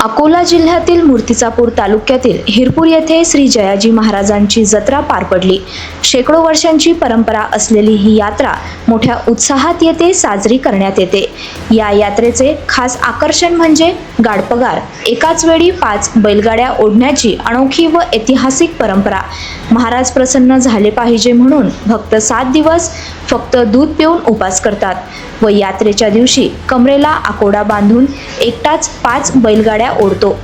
अकोला जिल्ह्यातील मूर्तिजापूर तालुक्यातील हिरपूर येथे श्री जयाजी महाराजांची जत्रा पार पडली. शेकडो वर्षांची परंपरा असलेली ही यात्रा मोठ्या उत्साहात येथे साजरी करण्यात येते. या यात्रेचे खास आकर्षण म्हणजे गाडपगार. एकाच वेळी पाच बैलगाड्या ओढण्याची अनोखी व ऐतिहासिक परंपरा. महाराज प्रसन्न झाले पाहिजे म्हणून भक्त सात दिवस फक्त दूध पिऊन उपास करतात व यात्रेच्या दिवशी कमरेला आकोडा बांधून एकटाच पाच बैलगाड्या ओढतो.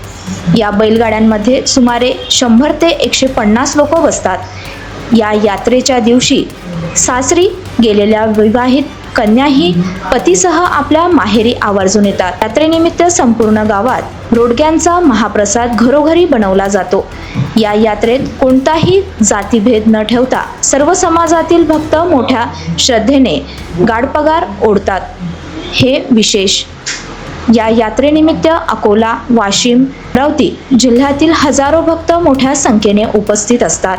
या बैलगाड्यांमध्ये सुमारे शंभर ते एकशे पन्नास लोक बसतात. या यात्रेच्या दिवशी सासरी गेलेल्या विवाहित कन्याही पतीसह आपल्या माहेरी आवर्जून येतात. यात्रेनिमित्त संपूर्ण गावात रोडग्यांचा महाप्रसाद घरोघरी बनवला जातो. या यात्रेत कोणताही जातीभेद न ठेवता सर्व समाजातील भक्त मोठ्या श्रद्धेने गाडपगार ओढतात. हे विशेष. या यात्रेनिमित्त अकोला वाशिम अमरावती जिल्ह्यातील हजारो भक्त मोठ्या संख्येने उपस्थित असतात.